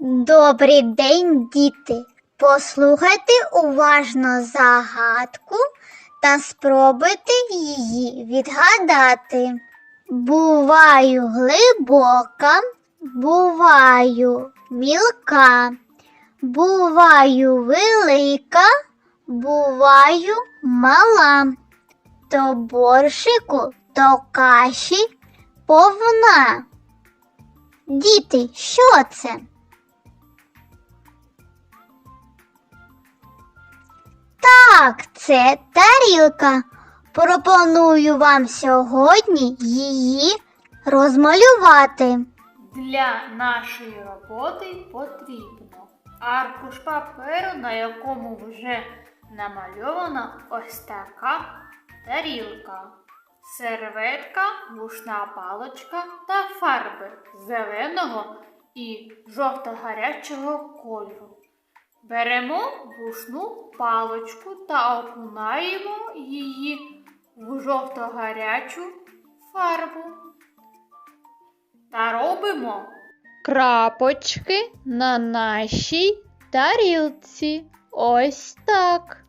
Добрий день, діти. Послухайте уважно загадку та спробуйте її відгадати. Буваю глибока, буваю мілка, буваю велика, буваю мала. То борщику, то каші повна. Діти, що це? Так, це тарілка. Пропоную вам сьогодні її розмалювати. Для нашої роботи потрібно аркуш паперу, на якому вже намальована ось така тарілка, серветка, вушна паличка та фарби зеленого і жовто-гарячого кольору. Беремо вушну паличку та окунаємо її в жовто-гарячу фарбу та робимо крапочки на нашій тарілці. Ось так.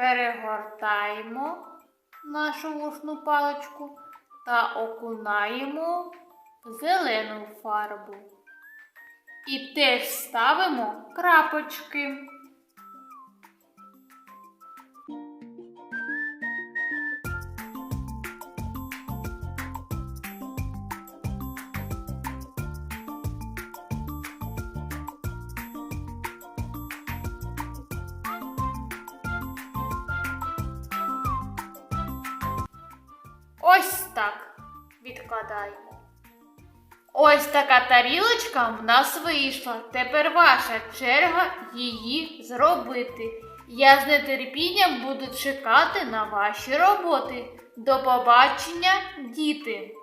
Перегортаємо нашу вушну паличку та окунаємо в зелену фарбу. І теж ставимо крапочки. Відкладаємо. Ось така тарілочка в нас вийшла. Тепер ваша черга її зробити. Я з нетерпінням буду чекати на ваші роботи. До побачення, діти!